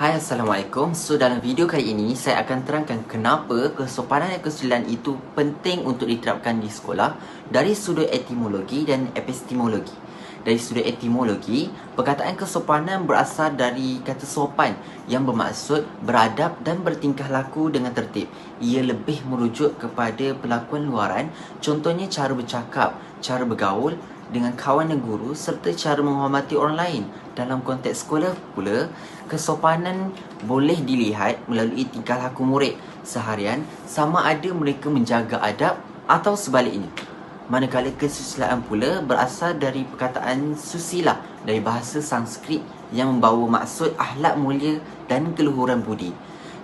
Hai Assalamualaikum. So dalam video kali ini Saya akan terangkan kenapa Kesopanan dan kesusilaan itu Penting untuk diterapkan di sekolah Dari sudut etimologi dan epistemologi. Dari sudut etimologi Perkataan kesopanan berasal dari kata sopan Yang bermaksud beradab dan bertingkah laku dengan tertib. Ia lebih merujuk kepada pelakuan luaran Contohnya cara bercakap, cara bergaul dengan kawan dan guru serta cara menghormati orang lain. Dalam konteks sekolah pula, kesopanan boleh dilihat melalui tingkah laku murid seharian sama ada mereka menjaga adab atau sebaliknya. Manakala kesusilaan pula berasal dari perkataan susila dari bahasa Sanskrit yang membawa maksud ahlak mulia dan keluhuran budi.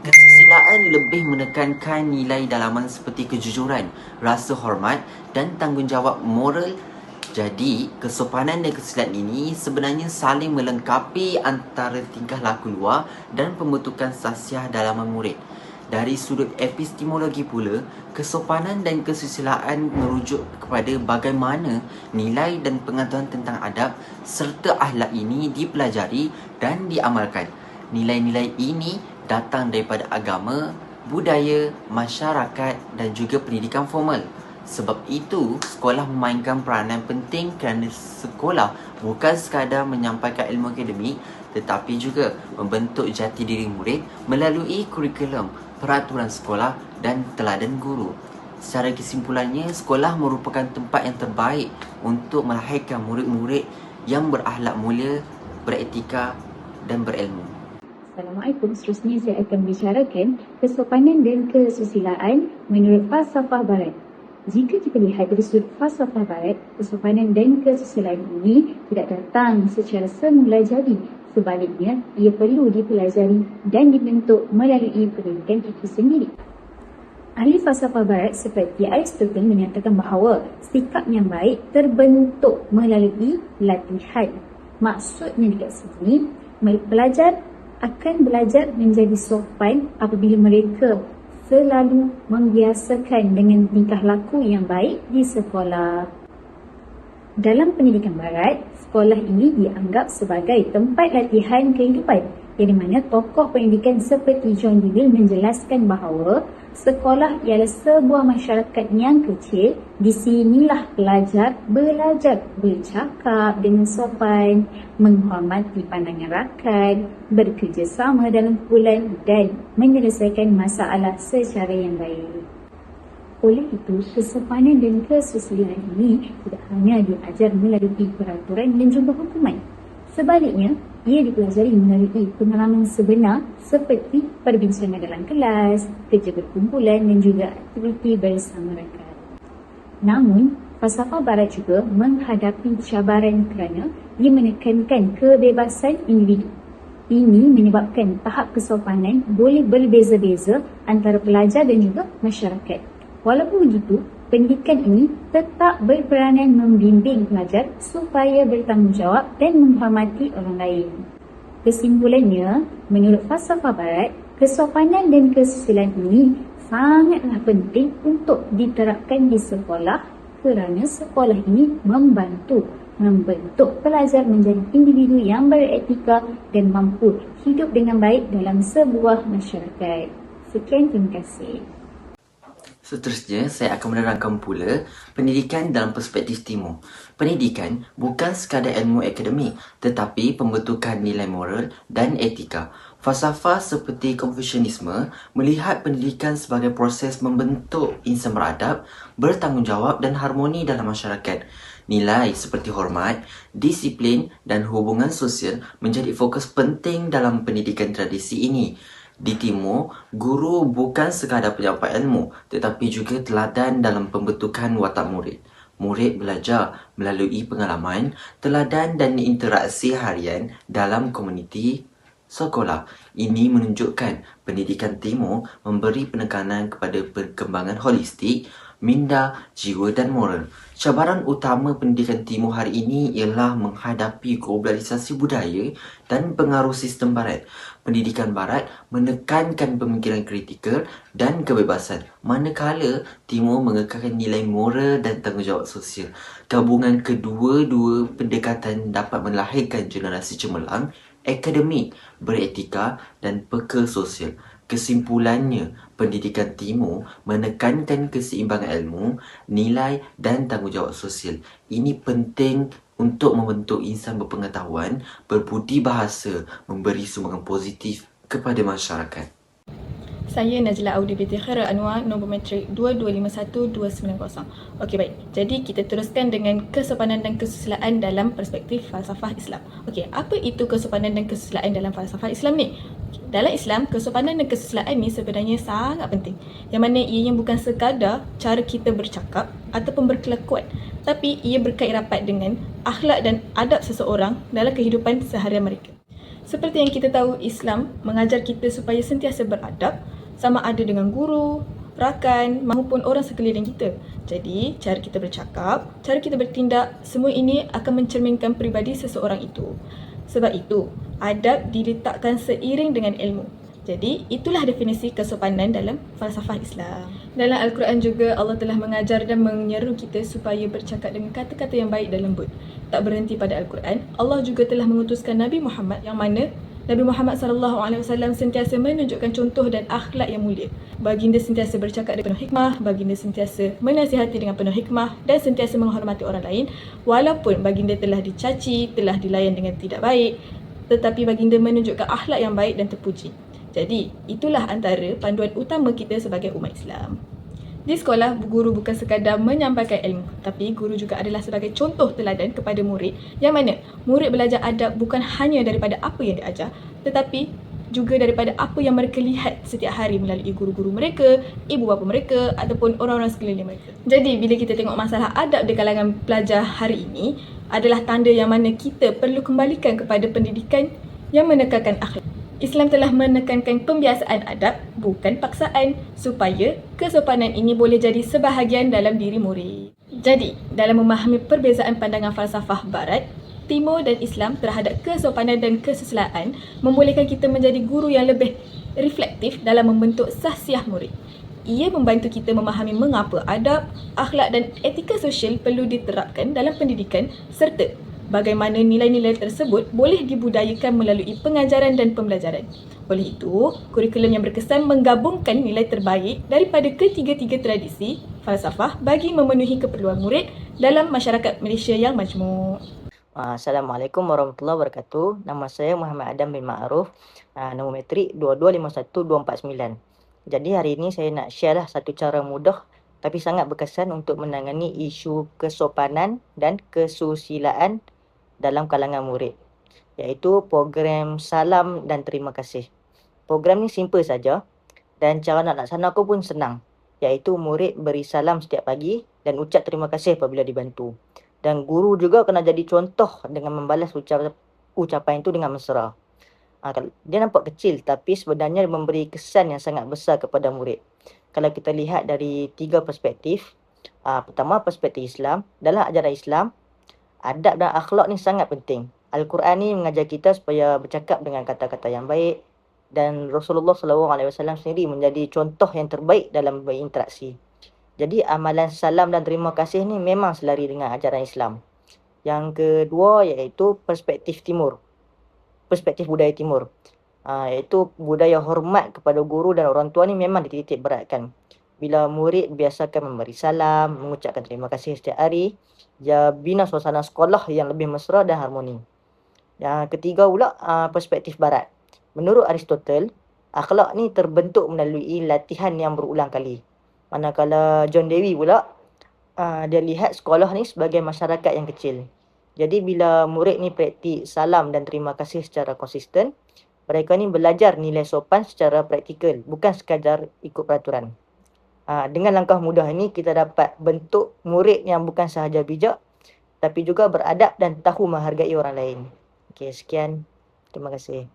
Kesusilaan lebih menekankan nilai dalaman seperti kejujuran, rasa hormat dan tanggungjawab moral jadi, kesopanan dan kesusilaan ini sebenarnya saling melengkapi antara tingkah laku luar dan pembentukan sasiah dalaman murid. Dari sudut epistemologi pula, kesopanan dan kesusilaan merujuk kepada bagaimana nilai dan pengetahuan tentang adab serta ahlak ini dipelajari dan diamalkan. Nilai-nilai ini datang daripada agama, budaya, masyarakat dan juga pendidikan formal. Sebab itu, sekolah memainkan peranan penting kerana sekolah bukan sekadar menyampaikan ilmu akademik tetapi juga membentuk jati diri murid melalui kurikulum, peraturan sekolah dan teladan guru. Secara kesimpulannya, sekolah merupakan tempat yang terbaik untuk melahirkan murid-murid yang berakhlak mulia, beretika dan berilmu. Assalamualaikum. Seterusnya saya akan bicarakan kesopanan dan kesusilaan menurut falsafah barat. Jika kita lihat dari sudut falsafah barat, kesopanan dan kesusilaan ini tidak datang secara semula jadi. Sebaliknya, ia perlu dipelajari dan dibentuk melalui pendidikan itu sendiri. Ahli falsafah barat seperti Aristotle menyatakan bahawa sikap yang baik terbentuk melalui latihan. Maksudnya dekat sini, pelajar akan belajar menjadi sopan apabila mereka selalu membiasakan dengan tingkah laku yang baik di sekolah. Dalam pendidikan barat, sekolah ini dianggap sebagai tempat latihan kehidupan di mana tokoh pendidikan seperti John Dewey menjelaskan bahawa sekolah ialah sebuah masyarakat yang kecil. Di sinilah pelajar belajar bercakap dengan sopan, menghormati pandangan rakan, bekerjasama dalam kumpulan dan menyelesaikan masalah secara yang baik. Oleh itu, kesopanan dan kesusilaan ini tidak hanya diajar melalui peraturan dan juga hukuman. Sebaliknya, ia dipelajari melalui pengalaman sebenar seperti perbincangan dalam kelas, kerja berkumpulan dan juga aktiviti bersama rakan. Namun, falsafah barat juga menghadapi cabaran kerana ia menekankan kebebasan individu. Ini menyebabkan tahap kesopanan boleh berbeza-beza antara pelajar dan juga masyarakat. Walaupun begitu, pendidikan ini tetap berperanan membimbing pelajar supaya bertanggungjawab dan menghormati orang lain. Kesimpulannya, menurut falsafah barat, kesopanan dan kesusilaan ini sangatlah penting untuk diterapkan di sekolah kerana sekolah ini membantu membentuk pelajar menjadi individu yang beretika dan mampu hidup dengan baik dalam sebuah masyarakat. Sekian, terima kasih. Seterusnya, saya akan menerangkan pula pendidikan dalam perspektif timur. Pendidikan bukan sekadar ilmu akademik, tetapi pembentukan nilai moral dan etika. Falsafah seperti Confucianisme melihat pendidikan sebagai proses membentuk insan beradab, bertanggungjawab dan harmoni dalam masyarakat. Nilai seperti hormat, disiplin dan hubungan sosial menjadi fokus penting dalam pendidikan tradisi ini. Di timur, guru bukan sekadar penyampai ilmu tetapi juga teladan dalam pembentukan watak murid. Murid belajar melalui pengalaman, teladan dan interaksi harian dalam komuniti sekolah. Ini menunjukkan pendidikan timur memberi penekanan kepada perkembangan holistik, minda, jiwa dan moral. Cabaran utama pendidikan timur hari ini ialah menghadapi globalisasi budaya dan pengaruh sistem barat. Pendidikan barat menekankan pemikiran kritikal dan kebebasan manakala timur mengekalkan nilai moral dan tanggungjawab sosial. Gabungan kedua-dua pendekatan dapat melahirkan generasi cemerlang akademik, beretika dan peka sosial. Kesimpulannya, pendidikan timur menekankan keseimbangan ilmu, nilai dan tanggungjawab sosial. Ini penting untuk membentuk insan berpengetahuan, berbudi bahasa, memberi sumbangan positif kepada masyarakat. Saya Najla Audi binti Khairul Anwar, nombor matrik 2251290. Okey baik. Jadi kita teruskan dengan kesopanan dan kesusilaan dalam perspektif falsafah Islam. Okey, apa itu kesopanan dan kesusilaan dalam falsafah Islam ni? Dalam Islam, kesopanan dan kesusilaan ni sebenarnya sangat penting. Yang mana ianya bukan sekadar cara kita bercakap ataupun berkelakuan, tapi ia berkait rapat dengan akhlak dan adab seseorang dalam kehidupan seharian mereka. Seperti yang kita tahu, Islam mengajar kita supaya sentiasa beradab, sama ada dengan guru, rakan maupun orang sekeliling kita. Jadi, cara kita bercakap, cara kita bertindak, semua ini akan mencerminkan peribadi seseorang itu. Sebab itu, adab diletakkan seiring dengan ilmu. Jadi, itulah definisi kesopanan dalam falsafah Islam. Dalam Al-Quran juga, Allah telah mengajar dan menyeru kita supaya bercakap dengan kata-kata yang baik dan lembut. Tak berhenti pada Al-Quran, Allah juga telah mengutuskan Nabi Muhammad yang mana Nabi Muhammad sallallahu alaihi wasallam sentiasa menunjukkan contoh dan akhlak yang mulia. Baginda sentiasa bercakap dengan penuh hikmah, baginda sentiasa menasihati dengan penuh hikmah dan sentiasa menghormati orang lain walaupun baginda telah dicaci, telah dilayan dengan tidak baik, tetapi baginda menunjukkan akhlak yang baik dan terpuji. Jadi, itulah antara panduan utama kita sebagai umat Islam. Di sekolah, guru bukan sekadar menyampaikan ilmu, tapi guru juga adalah sebagai contoh teladan kepada murid yang mana murid belajar adab bukan hanya daripada apa yang diajar, tetapi juga daripada apa yang mereka lihat setiap hari melalui guru-guru mereka, ibu bapa mereka ataupun orang-orang sekeliling mereka. Jadi, bila kita tengok masalah adab di kalangan pelajar hari ini, adalah tanda yang mana kita perlu kembalikan kepada pendidikan yang menekankan akhlak. Islam telah menekankan pembiasaan adab bukan paksaan supaya kesopanan ini boleh jadi sebahagian dalam diri murid. Jadi, dalam memahami perbezaan pandangan falsafah barat, timur dan Islam terhadap kesopanan dan kesusilaan membolehkan kita menjadi guru yang lebih reflektif dalam membentuk sahsiah murid. Ia membantu kita memahami mengapa adab, akhlak dan etika sosial perlu diterapkan dalam pendidikan serta bagaimana nilai-nilai tersebut boleh dibudayakan melalui pengajaran dan pembelajaran. Oleh itu, kurikulum yang berkesan menggabungkan nilai terbaik daripada ketiga-tiga tradisi falsafah bagi memenuhi keperluan murid dalam masyarakat Malaysia yang majmuk. Assalamualaikum warahmatullahi wabarakatuh. Nama saya Muhammad Adam bin Ma'ruf. Nombor metrik 2251249. Jadi hari ini saya nak share lah satu cara mudah tapi sangat berkesan untuk menangani isu kesopanan dan kesusilaan dalam kalangan murid iaitu program salam dan terima kasih. Program ni simple saja dan cara nak laksana aku pun senang iaitu murid beri salam setiap pagi dan ucap terima kasih apabila dibantu. Dan guru juga kena jadi contoh dengan membalas ucap, ucapan itu dengan mesra. Ha, dia nampak kecil tapi sebenarnya memberi kesan yang sangat besar kepada murid. Kalau kita lihat dari tiga perspektif, ha, pertama perspektif Islam, dalam ajaran Islam, adab dan akhlak ni sangat penting. Al-Quran ni mengajar kita supaya bercakap dengan kata-kata yang baik dan Rasulullah SAW sendiri menjadi contoh yang terbaik dalam berinteraksi. Jadi amalan salam dan terima kasih ni memang selari dengan ajaran Islam. Yang kedua iaitu perspektif timur. Perspektif budaya timur. Ha, iaitu budaya hormat kepada guru dan orang tua ni memang dititik beratkan. Bila murid biasakan memberi salam, mengucapkan terima kasih setiap hari, ia bina suasana sekolah yang lebih mesra dan harmoni. Yang ketiga pula uh, perspektif barat. Menurut Aristotle, akhlak ni terbentuk melalui latihan yang berulang kali. Manakala John Dewey pula uh, dia lihat sekolah ni sebagai masyarakat yang kecil. Jadi bila murid ni praktik salam dan terima kasih secara konsisten, mereka ni belajar nilai sopan secara praktikal, bukan sekadar ikut peraturan. Ha, dengan langkah mudah ini kita dapat bentuk murid yang bukan sahaja bijak tapi juga beradab dan tahu menghargai orang lain. Okey, sekian. Terima kasih.